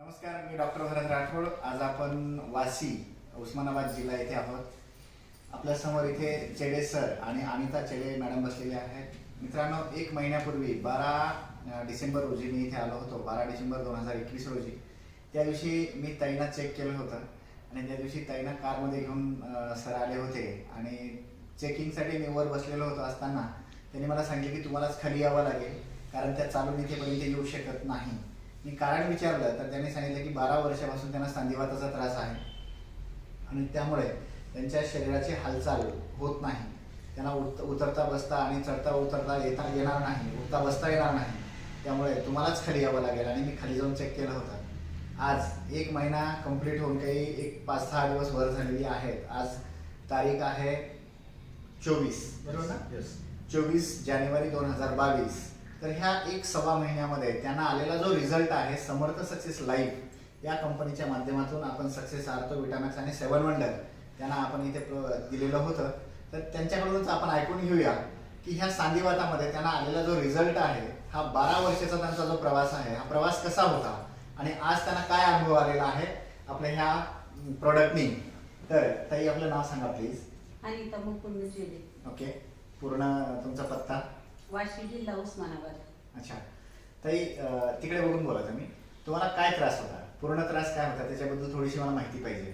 नमस्कार मी डॉक्टर भरत राठोड. आज आपण वासी उस्मानाबाद जिल्हा येथे आहोत. आपल्यासमोर इथे चेडे सर आणि अनिता चेडे मॅडम बसलेले आहेत. मित्रांनो एक महिन्यापूर्वी बारा डिसेंबर रोजी मी इथे आलो होतो. बारा डिसेंबर दोन हजार एकवीस रोजी. त्या दिवशी मी ताईना चेक केलं होतं आणि त्या दिवशी ताईना कारमध्ये घेऊन सर आले होते आणि चेकिंगसाठी मी वर बसलेलो होतो असताना त्यांनी मला सांगितलं की तुम्हालाच खाली यावं लागेल कारण त्या चालून इथेपर्यंत येऊ शकत नाही. मी कारण विचारलं तर त्यांनी सांगितलं की बारा वर्षापासून त्यांना सांधिवाताचा त्रास आहे. आणि त्यामुळे त्यांच्या शरीराची हालचाल होत नाही. त्यांना उत उतरता बसता आणि चढता उतरता येता येणार नाही उठता बसता येणार नाही. त्यामुळे तुम्हालाच खाली यावं लागेल आणि मी खाली जाऊन चेक केलं होतं. आज एक महिना कंप्लीट होऊन काही एक पाच सहा दिवस वर झालेली आहेत. आज तारीख आहे चोवीस. बरोबर ना? चोवीस जानेवारी दोन हजार बावीस. तर ह्या एक सव्वा महिन्यामध्ये त्यांना आलेला जो रिझल्ट आहे समर्थ सक्सेस लाईफ या कंपनीच्या माध्यमातून आपण सक्सेस आर्थो विटामॅक्स आणि सेवन वंडर त्यांना आपण इथे दिलेलं होतं. तर त्यांच्याकडूनच आपण ऐकून घेऊया की ह्या सांधिवातामध्ये त्यांना आलेला जो रिझल्ट आहे हा बारा वर्षाचा त्यांचा जो प्रवास आहे हा प्रवास कसा होता? आणि आज त्यांना काय अनुभव आलेला आहे आपल्या ह्या प्रोडक्टनी तर ताई आपलं नाव सांगा प्लीज जेले. ओके पूर्ण तुमचा पत्ता? वाशी जिल्हा उस्मानाबाद अच्छा. ताई अं, तिकडे बघून बोला तुम्ही तुम्हाला काय त्रास होता? पूर्ण त्रास काय होता? त्याच्याबद्दल थोडीशी मला माहिती पाहिजे.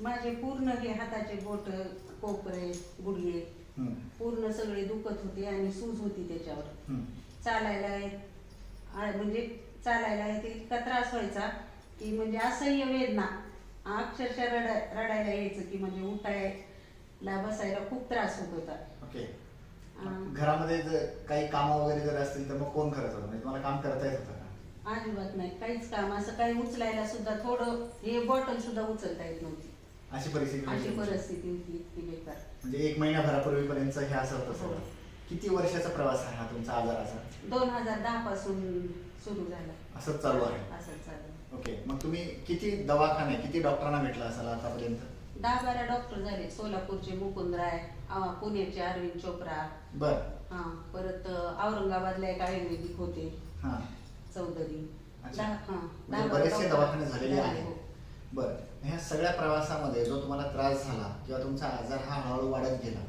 माझे पूर्ण हे हाताचे बोट कोपरे गुडघे हम्म, पूर्ण सगळे दुखत होते आणि सूज होती त्याच्यावर. हम्म. चालायला येत- आ- म्हणजे चालायला येते इतका त्रास व्हायचा की म्हणजे असह्य वेदना. अक्षरशः रडा रडायला यायचं की म्हणजे उठायला बसायला खूप त्रास होत होता. ओके. घरामध्ये जर काही कामं वगैरे जर असतील तर मग कोण करत होतं म्हणजे तुम्हाला काम करता येत होतं का? अजिबात नाही. काहीच काम. असं काही उचलायला सुद्धा थोडं हे बॉटल सुद्धा उचलता येत नव्हती. अशी परिस्थिती अशी. परिस्थिती होती इतकी बेकार. म्हणजे एक महिन्याभरापूर्वीपर्यंत हे असं होतं हो. सगळं किती वर्षाचा प्रवास आहे हा तुमचा आजाराचा? दोन हजार दहा पासून सुरू झाला. असंच चालू आहे. असं चालू ओके. मग तुम्ही किती दवाखाने किती डॉक्टरांना भेटला असाल आतापर्यंत? दहा बारा डॉक्टर झाले. सोलापूरचे मुकुंदराय अं, पुण्याचे अरविंद चोप्रा. बर. हा परत अं, औरंगाबादला एक आयुर्वेदिक होते. हां. चौधरी. अच्छा. दहा हा म्हणजे बारा बरेचसे डॉक्टर दवाखाने झालेले झाले, आहेत. हो. बरं. ह्या सगळ्या प्रवासामध्ये जो तुम्हाला त्रास झाला किंवा तुमचा आजार हा हळूहळू वाढत गेला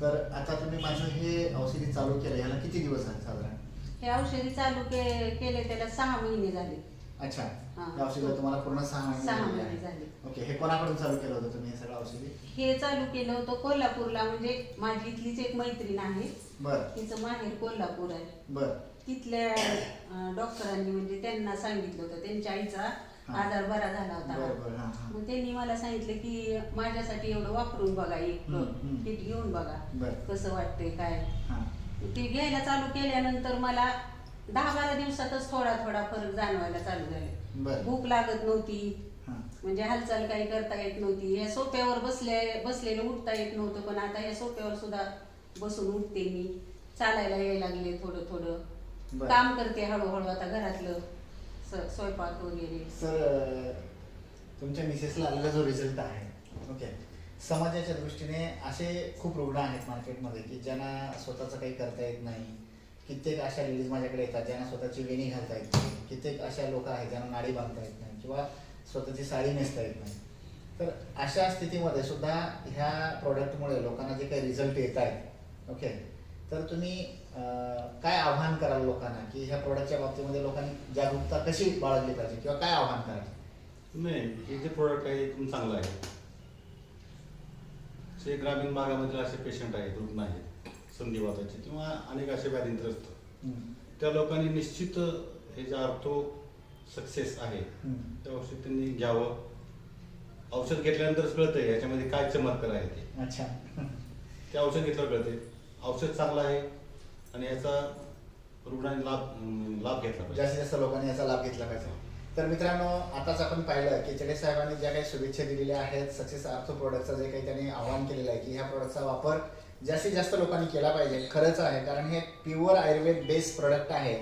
तर आता तुम्ही माझं हे औषधी चालू केलं याला किती दिवस झाले साधारण? हे औषधी चालू के केले त्याला सहा महिने झाले. अच्छा. हा. या औषधाला तुम्हाला पूर्ण सहा महिने सहा. झाले ओके हे कोणाकडून चालू केलं होतं तुम्ही हे सगळं औषधी? हे चालू केलं होतं कोल्हापूरला म्हणजे माझी इथलीच एक मैत्रीण आहे. बर. तिचं माहेर कोल्हापूर आहे. बर. तिथल्या अं, डॉक्टरांनी म्हणजे त्यांना सांगितलं होतं त्यांच्या आईचा हा. आजार बरा झाला होता. बर बर हां हां. मग त्यांनी मला सांगितलं की माझ्यासाठी एवढं वापरून बघा एक हम्म, हम्म. किट घेऊन बघा. बर. कसं वाटतंय काय? हां. ते घ्यायला चालू केल्यानंतर मला दहा बारा दिवसातच थोडा थोडा फरक जाणवायला चालू झाले. बर. भूक लागत नव्हती. हां. म्हणजे हालचाल काही करता येत नव्हती. या सोप्यावर बसले बसलेलं उठता येत नव्हतं पण आता या सोप्यावर सुद्धा बसून उठते मी. चालायला यायला लागले थोडं थोडं बर. काम करते हळूहळू आता घरातलं. स- स्वयंपाक वगैरे. सर अं, तुमच्या मिसेसला आलेला जो रिझल्ट आहे ओके. समाजाच्या दृष्टीने असे खूप रुग्ण आहेत मार्केटमध्ये की ज्यांना स्वतःचं काही करता येत नाही. कित्येक अशा लेडीज माझ्याकडे येतात ज्यांना स्वतःची वेणी घालता येत नाही. कित्येक अशा लोक आहेत ज्यांना नाडी बांधता येत नाही किंवा स्वतःची साडी नेसता येत नाही. तर अशा स्थितीमध्ये सुद्धा ह्या प्रोडक्टमुळे लोकांना जे काही रिझल्ट येत आहेत ओके तर तुम्ही काय आव्हान कराल लोकांना की ह्या प्रोडक्टच्या बाबतीमध्ये लोकांनी जागरूकता कशी बाळगली पाहिजे किंवा काय आव्हान कराल? नाही हे जे प्रोडक्ट आहे एकदम चांगलं आहे. जे ग्रामीण भागामधील असे पेशंट आहेत रुग्ण आहेत संधिवाताचे किंवा अनेक असे व्याधींत्रस्त. त्या लोकांनी निश्चित हे जे अर्थो सक्सेस आहे हम्म. ते औषध त्यांनी घ्यावं. औषध घेतल्यानंतरच कळतंय याच्यामध्ये काय चमत्कार आहे ते. अच्छा. ते औषध घेतल्यावर कळते औषध चांगलं आहे आणि याचा रुग्णांनी लाभ लाभ घेतला पाहिजे. जास्तीत जास्त लोकांनी याचा लाभ घेतला पाहिजे. तर मित्रांनो आताच आपण पाहिलं की चडे साहेबांनी ज्या काही शुभेच्छा दिलेल्या आहेत सक्सेस आर्थो प्रोडक्टचं जे काही त्यांनी आवाहन केलेलं आहे की ह्या प्रोडक्टचा वापर जास्तीत जास्त लोकांनी केला पाहिजे खरंच आहे. कारण हे प्युअर आयुर्वेद बेस्ड प्रोडक्ट आहे.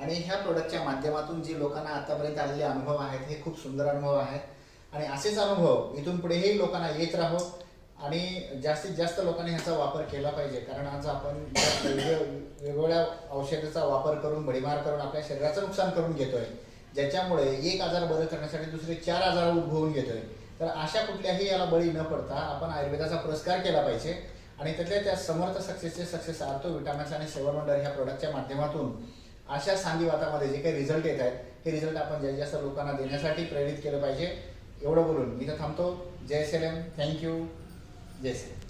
आणि ह्या प्रोडक्टच्या माध्यमातून जे लोकांना आतापर्यंत आलेले अनुभव आहेत हे खूप सुंदर अनुभव आहेत. आणि असेच अनुभव इथून पुढेही लोकांना येत राहो. आणि जास्तीत जास्त लोकांनी ह्याचा वापर केला पाहिजे. कारण आज आपण वेगवेगळ्या वेगवेगळ्या औषधाचा वापर करून भडीमार करून आपल्या शरीराचं नुकसान करून घेतोय ज्याच्यामुळे एक आजार बरं करण्यासाठी दुसरे चार आजार उद्भवून घेतोय. तर अशा कुठल्याही याला बळी न पडता आपण आयुर्वेदाचा पुरस्कार केला पाहिजे. आणि त्यातल्या त्या समर्थ सक्सेसचे सक्सेस आर्थो विटामिन्स आणि सेवन वंडर ह्या प्रोडक्टच्या माध्यमातून अशा सांगीवातामध्ये जे काही रिझल्ट येत आहेत हे रिझल्ट आपण जास्तीत जास्त लोकांना देण्यासाठी प्रेरित केलं पाहिजे. एवढं बोलून मी तर थांबतो. जय सेलम. थँक्यू जय सेलम.